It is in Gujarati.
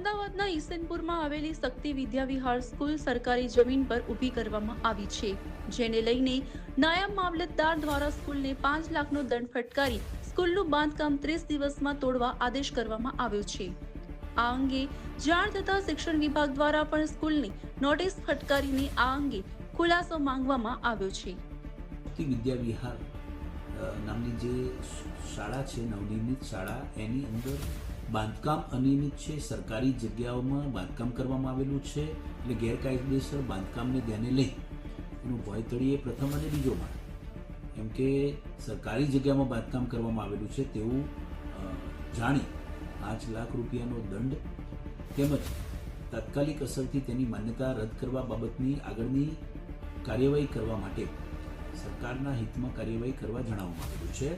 અમદાવાદના ઈસનપુરમાં આવેલી શક્તિ વિદ્યા વિહાર સ્કૂલ સરકારી જમીન પર ઊભી કરવામાં આવી છે. જેને લઈને નાયબ મામલતદાર દ્વારા સ્કૂલને પાંચ લાખનો દંડ ફટકારી સ્કૂલનું બાંધકામ ત્રીસ દિવસમાં તોડવા આદેશ કરવામાં આવ્યો છે. આ અંગે જાણ થતા શિક્ષણ વિભાગ દ્વારા પણ સ્કૂલની નોટિસ ફટકારીને આ અંગે ખુલાસો માંગવામાં આવ્યો છે. વિદ્યા વિહાર નામની જે શાળા છે, નવનિર્મિત શાળા, એની અંદર બાંધકામ અનિયમિત છે. સરકારી જગ્યાઓમાં બાંધકામ કરવામાં આવેલું છે એટલે ગેરકાયદેસર બાંધકામને ધ્યાને લઈ. એનું ભય તળીએ પ્રથમ અને બીજો માળ એમ કે સરકારી જગ્યામાં બાંધકામ કરવામાં આવેલું છે તેવું જાણી પાંચ લાખ રૂપિયાનો દંડ તેમજ તાત્કાલિક અસરથી તેની માન્યતા રદ કરવા બાબતની આગળની કાર્યવાહી કરવા માટે સરકારના હિતમાં કાર્યવાહી કરવા જણાવવામાં આવેલું છે.